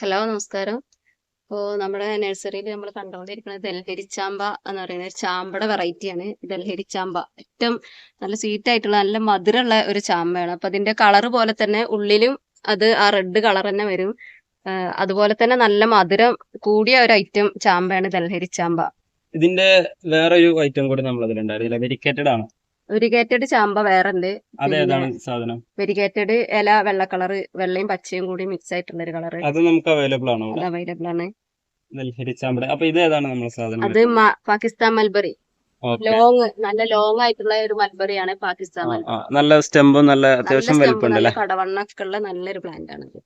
Hello നമസ്കാരം. ഇപ്പോൾ നമ്മുടെ നഴ്സറിയിൽ നമ്മൾ കണ്ടുകൊണ്ടിരിക്കുന്നത് ദൽഹരി ചാമ്പ എന്ന് പറയുന്ന ഒരു ചാമ്പയുടെ വെറൈറ്റിയാണ് ദൽഹരി ചാമ്പ. ഏറ്റവും നല്ല സ്വീറ്റ് ആയിട്ടുള്ള നല്ല മധുരമുള്ള ഒരു ചാമ്പയാണ്. അപ്പൊ അതിന്റെ കളർ പോലെ തന്നെ ഉള്ളിലും അത് ആ റെഡ് കളർ തന്നെ വരും. അതുപോലെ തന്നെ നല്ല മധുരം കൂടിയ ഒരു ഐറ്റം ചാമ്പയാണ് ദൽഹരി ചാമ്പ. ഇതിന്റെ വേറെ ഒരു ഐറ്റം കൂടി നമ്മൾ അതിലുണ്ടായിരുന്നില്ല വെരിക്കേറ്റഡ് ആണ്. വെരിഗേറ്റഡ് ചാമ്പ വേറെ ഉണ്ട് അതേതാണ് സാധനം. വെരിഗേറ്റഡ് ഇല വെള്ള കളർ വെള്ളയും പച്ചയും കൂടി മിക്സ് ആയിട്ടുള്ള ഒരു കളർ അത് നമുക്ക് അവൈലബിൾ ആണോ അത് അവൈലബിൾ ആണ്. നെൽഹരി ചാമ്പട അപ്പൊ ഇത് ഏതാണ് സാധനം? അത് പാകിസ്ഥാൻ മൽബറി. ലോങ് നല്ല ലോങ് ആയിട്ടുള്ള ഒരു മൽബറിയാണ് പാകിസ്ഥാൻ നല്ല സ്റ്റെമ്പും നല്ല അത്യാവശ്യം വലിപ്പമുണ്ടല്ലേ കടവണ്ണൊക്കെ ഉള്ള നല്ലൊരു പ്ലാന്റ് ആണ് ഇത്.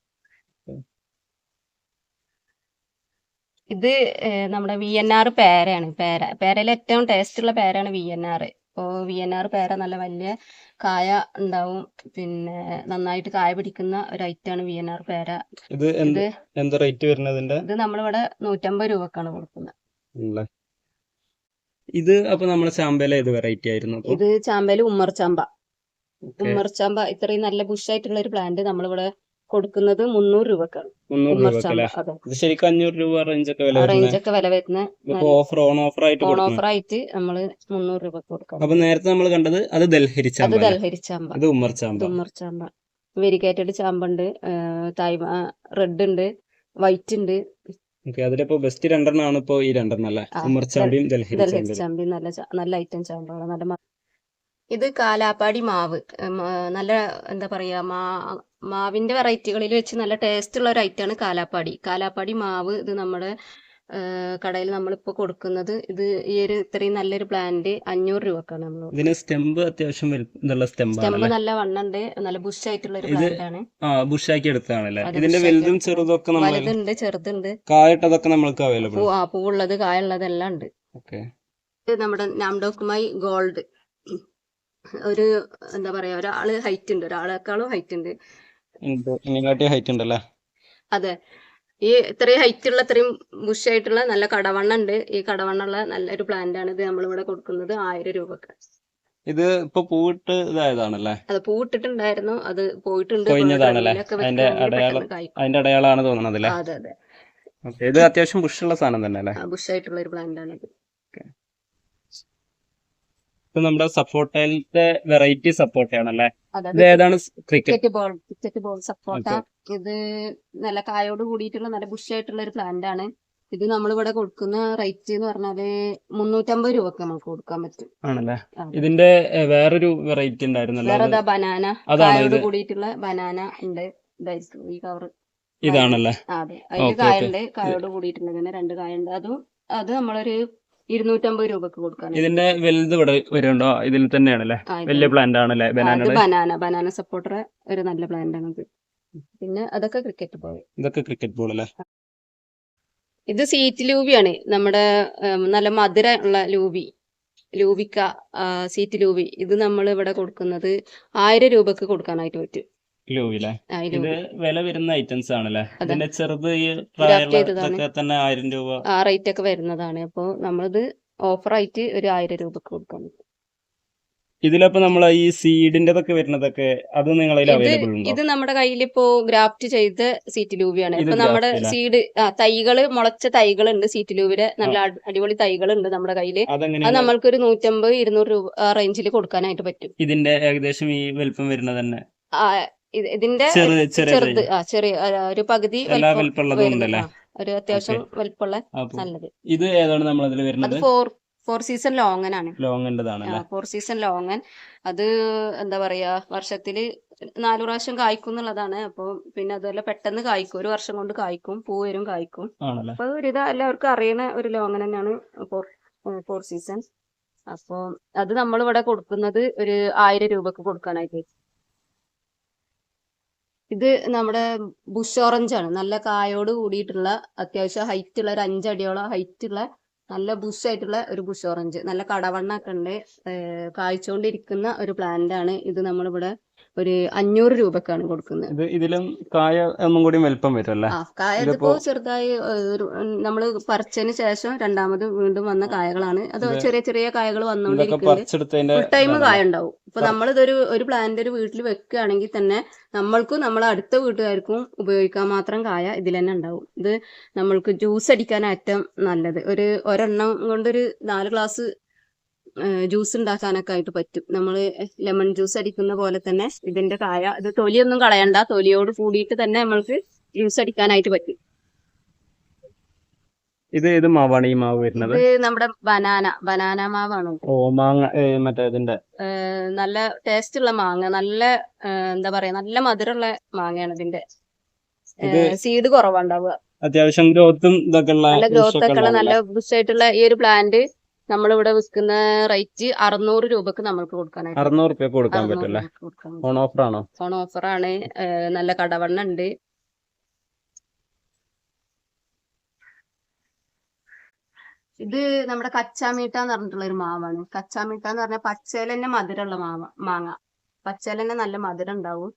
ഇത് നമ്മുടെ വി എൻ ആർ പേരയാണ്. പേര പേരയിൽ ഏറ്റവും ടേസ്റ്റ് ഉള്ള പേരാണ് വി എൻ ആർ ഇപ്പോൾ വി എൻ ആർ പേര നല്ല വലിയ കായ ഉണ്ടാവും. പിന്നെ നന്നായിട്ട് കായ പിടിക്കുന്ന ഒരു ഐറ്റാണ് വി എൻ ആർ പേര. ഇത് എന്ത് ഇത് എന്ത് റേറ്റ് വരുന്നതിന്റെ ഇത് നമ്മളിവിടെ നൂറ്റമ്പത് രൂപക്കാണ് കൊടുക്കുന്നത്. ഇത് അപ്പൊ നമ്മുടെ ചാമ്പയിലെ ഏത് വെറൈറ്റി ആയിരുന്നു അപ്പൊ? ഇത് ചാമ്പയിൽ ഉമ്മർ ചാമ്പ. Okay. ഉമ്മർ ചാമ്പ ഇത്രയും നല്ല ബുഷായിട്ടുള്ള ഒരു പ്ലാന്റ് നമ്മളിവിടെ കൊടുക്കുന്നത് മുന്നൂറ് രൂപക്കാണ് ഇത് ശരിക്കും അഞ്ഞൂറ് രൂപ റേഞ്ച് ഒക്കെ വില റേഞ്ച് ഒക്കെ വില വരുന്ന ഓഫർ ഓൺ ഓഫർ ആയിട്ട് ഓൺ ഓഫർ ആയിട്ട് നമ്മൾ മുന്നൂറ് രൂപ കൊടുക്കാം അപ്പൊ നേരത്തെ നമ്മൾ കണ്ടത് അത് ദൽഹരി അത് ചാമ്പ? ദൽഹരി ചാമ്പ. അത് ഉമ്മർ ചാമ്പ. ഉമ്മർ ചാമ്പ. വെരിക്കേറ്റഡ് ചാമ്പുണ്ട് തൈമ റെഡ് ഉണ്ട് വൈറ്റ് ഉണ്ട്. അതിലിപ്പോ ബെസ്റ്റ് രണ്ടെണ്ണമാണ് ഇപ്പോ ഈ രണ്ടെണ്ണം അല്ലേ? ഉമ്മർ ചാമ്പയും ദൽഹരി ചാമ്പിയും. നല്ല നല്ല ഐറ്റം ചാമ്പാണ് നല്ല ഇത് കാലാപ്പാടി മാവ്. നല്ല എന്താ പറയുക മാ മാവിന്റെ വെറൈറ്റികളിൽ വെച്ച് നല്ല ടേസ്റ്റ് ഉള്ള ഒരു ഐറ്റമാണ് കാലാപ്പാടി. കാലാപ്പാടി മാവ് ഇത് നമ്മുടെ കടയിൽ നമ്മളിപ്പോ കൊടുക്കുന്നത് ഇത് ഈ ഒരു ഇത്രയും നല്ലൊരു പ്ലാന്റ് അഞ്ഞൂറ് രൂപക്കാണ് നമ്മൾ ഇതിന് സ്റ്റെമ്പ് അത്യാവശ്യം സ്റ്റെമ്പ് നല്ല വണ്ണുണ്ട് നല്ല ബുഷ് ആയിട്ടുള്ള ഒരു പ്ലാന്റാണ് പ്ലാന്റ് ആണ്. ആ ബുഷാക്കി എടുത്തതാണല്ലേ? അതെ, ഇതിന്റെ വലുതും ചെറുതൊക്കെ വലുതുണ്ട് ചെറുതുണ്ട്. കായട്ടതൊക്കെ നമ്മൾക്ക് അവൈലബിൾ ആ പൂവുള്ളത് കായുള്ളത് എല്ലാം ഉണ്ട്. ഓക്കേ ഇത് നമ്മുടെ നാംഡോക്കുമായി ഗോൾഡ് ഒരു എന്താ പറയാ ഒരാൾ ഹൈറ്റ് ഉണ്ട്. ഒരാളെക്കാളും ഹൈറ്റ് ഉണ്ട്. ഹൈറ്റ് ഉണ്ടല്ലേ? അതെ. ഈ ഇത്രയും ഹൈറ്റ് ഉള്ള ഇത്രയും ബുഷായിട്ടുള്ള നല്ല കടവണ്ണ ഉണ്ട്. ഈ കടവണ്ണുള്ള നല്ലൊരു പ്ലാന്റ് ആണ് ഇത് നമ്മളിവിടെ കൊടുക്കുന്നത്. ആയിരം രൂപക്ക്. ഇത് ഇപ്പൊ പൂവിട്ട് ഇതായതാണല്ലേ? അത് പൂവിട്ടിട്ടുണ്ടായിരുന്നു. അത് പോയിട്ടുണ്ട്? അതിന്റെ വെക്കുകയാണെങ്കിൽ അടയാളം- അതിന്റെ അടയാളാണ് തോന്നണത് അല്ലേ? അതെ അതെ. ഇത് അത്യാവശ്യം ബുഷുള്ള സാധനം തന്നെ അല്ലേ ബുഷ് ആയിട്ടുള്ള ഒരു പ്ലാന്റ് ആണ് ഇത് ഇത് നമ്മുടെ സപ്പോർട്ടയിലത്തെ വെറൈറ്റി സപ്പോർട്ട് ആണല്ലേ ഇത് ഏതാണ്? ക്രിക്കറ്റ്. ബോൾ ക്രിക്കറ്റ് ബോൾ സപ്പോർട്ട. ഇത് നല്ല കായോട് കൂടിയിട്ടുള്ള നല്ല ബുഷ് ആയിട്ടുള്ള ഒരു പ്ലാന്റ് ആണ്. ഇത് നമ്മളിവിടെ കൊടുക്കുന്ന റേറ്റ് എന്ന് പറഞ്ഞാൽ മുന്നൂറ്റമ്പത് രൂപക്ക് നമുക്ക് കൊടുക്കാൻ പറ്റും. ആണല്ലേ? ഇതിന്റെ വേറൊരു വെറൈറ്റി ഉണ്ടായിരുന്നല്ലോ വേറെ ബനാന. അതായത് കായോട് കൂടിയിട്ടുള്ള ബനാന ഉണ്ട്. ഈ കവർ ഇതാണല്ലേ? അതെ. അതിന്റെ കായുണ്ട്. കായോട് കൂടിയിട്ടുണ്ട് രണ്ട് കായുണ്ട്. അതും അത് നമ്മളൊരു ഇരുന്നൂറ്റമ്പത് രൂപക്ക് കൊടുക്കാൻ ഇതിന്റെ വലുത് ഇവിടെ വരുന്നുണ്ടോ? ഇതിൽ തന്നെയാണല്ലേ? വലിയ പ്ലാന്റ് ആണല്ലേ? ബനാന ബനാന ബനാന സപ്പോർട്ടർ ഒരു നല്ല പ്ലാന്റ് ആണ് പിന്നെ അതൊക്കെ ക്രിക്കറ്റ് ബോൾ ഇതൊക്കെ ക്രിക്കറ്റ് ബോൾ അല്ലേ? ഇത് സീറ്റ് ലൂബിയാണ് നമ്മുടെ നല്ല മധുര ഉള്ള ലൂബി ലൂബിക്ക സീറ്റ് ലൂബി ഇത് നമ്മൾ ഇവിടെ കൊടുക്കുന്നത് ആയിരം രൂപക്ക് കൊടുക്കാനായിട്ട് പറ്റും. ലൂവിലെ? ഇത് വില വരുന്ന ഐറ്റംസ് ആണല്ലേ. ഇതിന്റെ ചെറുത് ഈ തന്നെ ആയിരം രൂപ. ആ റേറ്റ് ഒക്കെ വരുന്നതാണ്. അപ്പോൾ നമ്മളിത് ഓഫറായിട്ട് ഒരു ആയിരം രൂപക്ക് കൊടുക്കാൻ പറ്റും ഇതിലപ്പോ നമ്മൾ ഈ സീഡിന്റെതൊക്കെ വരുന്നതൊക്കെ അത് നിങ്ങളിൽ ഇത് അവൈലബിൾ ഇത് നമ്മുടെ കയ്യിൽ ഇപ്പോ ഗ്രാഫ്റ്റ് ചെയ്ത സീറ്റ് ലൂബിയാണ് ഇപ്പൊ നമ്മുടെ? സീഡ് ആ തൈകൾ മുളച്ച തൈകളുണ്ട് സീറ്റ് ലൂബിയുടെ നല്ല അടി- അടിപൊളി തൈകളുണ്ട് നമ്മുടെ കയ്യിൽ അത് നമ്മൾക്ക് ഒരു നൂറ്റമ്പത് ഇരുന്നൂറ് രൂപ റേഞ്ചിൽ കൊടുക്കാനായിട്ട് പറ്റും. ഇതിന്റെ ഏകദേശം ഈ വലിപ്പം വരുന്നത് തന്നെ? ഇതിന്റെ ചെറുത് ആ ചെറിയ ഒരു പകുതി ഒരു അത്യാവശ്യം വലിപ്പമുള്ള നല്ലത്. ഇത് ഏതാണ് നമ്മൾ അതിൽ അത് വരുന്നത് ഫോർ ഫോർ സീസൺ ലോങ്ങനാണ്. ലോങ്ങന്റെതാണ് ഫോർ സീസൺ ലോങ്ങൻ. അത് എന്താ പറയാ വർഷത്തിൽ നാലു പ്രാവശ്യം കായ്ക്കും എന്നുള്ളതാണ്. അപ്പൊ പിന്നെ അതുപോലെ പെട്ടെന്ന് കായ്ക്കും. ഒരു വർഷം കൊണ്ട് കായ്ക്കും പൂ വരും കായ്ക്കും. അപ്പൊ ഒരു ഇത് എല്ലാവർക്കും അറിയണ ഒരു ലോങ്ങൻ തന്നെയാണ് ഫോർ ഫോർ സീസൺ. അപ്പൊ അത് നമ്മൾ ഇവിടെ കൊടുക്കുന്നത് ഒരു ആയിരം രൂപക്ക് കൊടുക്കാനായിട്ട്. ഇത് നമ്മുടെ ബുഷ് ഓറഞ്ച് ആണ്. നല്ല കായോട് കൂടിയിട്ടുള്ള അത്യാവശ്യം ഹൈറ്റ് ഉള്ള ഒരു അഞ്ചടിയോളം ഹൈറ്റ് ഉള്ള നല്ല ബുഷ് ആയിട്ടുള്ള ഒരു ബുഷ് ഓറഞ്ച് നല്ല കടവണ്ണൊക്കെ ഉണ്ട്. കായ്ച്ചുകൊണ്ടിരിക്കുന്ന ഒരു പ്ലാന്റ് ആണ് ഇത് നമ്മളിവിടെ ഒരു അഞ്ഞൂറ് രൂപക്കാണ് കൊടുക്കുന്നത്. ഇത് ഇതിലും കായ ഒന്നും കൂടി വലിപ്പം വരും ആ കായ ഇതിപ്പോ- ചെറുതായി നമ്മൾ നമ്മൾ പറിച്ചതിന് ശേഷം രണ്ടാമത് വീണ്ടും വന്ന കായകളാണ്. അത് ചെറിയ ചെറിയ കായകൾ വന്നുകൊണ്ടിരിക്കുന്നത് പറിച്ചെടുത്തതിന്റെ ഫുൾ ടൈം കായ ഉണ്ടാവും ഇപ്പൊ. നമ്മളിതൊരു ഒരു പ്ലാന്റ് ഒരു വീട്ടിൽ വെക്കുകയാണെങ്കിൽ തന്നെ നമ്മൾക്കും നമ്മളെ അടുത്ത വീട്ടുകാർക്കും ഉപയോഗിക്കാൻ മാത്രം കായ ഇതിൽ തന്നെ ഉണ്ടാവും. ഇത് നമ്മൾക്ക് ജ്യൂസ് അടിക്കാൻ ഏറ്റവും നല്ലത്. ഒരു ഒരെണ്ണം കൊണ്ടൊരു നാല് ഗ്ലാസ് ജ്യൂസ് ഉണ്ടാക്കാനൊക്കെ ആയിട്ട് പറ്റും. നമ്മൾ ലെമൺ ജ്യൂസ് അടിക്കുന്ന പോലെ തന്നെ ഇതിന്റെ കായ ഇത് തൊലിയൊന്നും കളയണ്ട. തൊലിയോട് കൂടിയിട്ട് തന്നെ നമ്മൾക്ക് ജ്യൂസ് അടിക്കാനായിട്ട് പറ്റും. ഇത് ഏത് മാവാണ് ഈ മാവ് വരുന്നത്? ഇത് നമ്മുടെ ബനാന ബനാന മാവാണ്. ഓ മാങ്ങ മറ്റേ ഇതിന്റെ. നല്ല ടേസ്റ്റ് ഉള്ള മാങ്ങ. നല്ല എന്താ പറയാ നല്ല മധുരമുള്ള മാങ്ങയാണ് ഇതിന്റെ. ഇത് സീഡ് കുറവാണ്ടാവുക. അത്യാവശ്യം ഗ്രോത്തും ഇതൊക്കെ ഉള്ള ഗ്രോത്ത് ഒക്കെ നല്ല? ബുഷായിട്ടുള്ള ഈ ഒരു പ്ലാന്റ് നമ്മളിവിടെ വിൽക്കുന്ന റേറ്റ് അറുന്നൂറ് രൂപക്ക് നമ്മൾക്ക് കൊടുക്കാനായിട്ട് അറുന്നൂറ് രൂപ കൊടുക്കാൻ പറ്റല്ലേ. ഓൺ ഓഫർ ആണോ ഓൺ ഓഫറാണ്? നല്ല കടവണ്ണ ഉണ്ട്. ഇത് നമ്മുടെ കച്ചാമീട്ട എന്ന് പറഞ്ഞിട്ടുള്ള ഒരു മാവാണ്. കച്ചാമീട്ട എന്ന് പറഞ്ഞാൽ പച്ചയിൽ തന്നെ മധുരമുള്ള മാവ മാങ്ങ. പച്ചയിൽ തന്നെ നല്ല മധുരം ഉണ്ടാവും.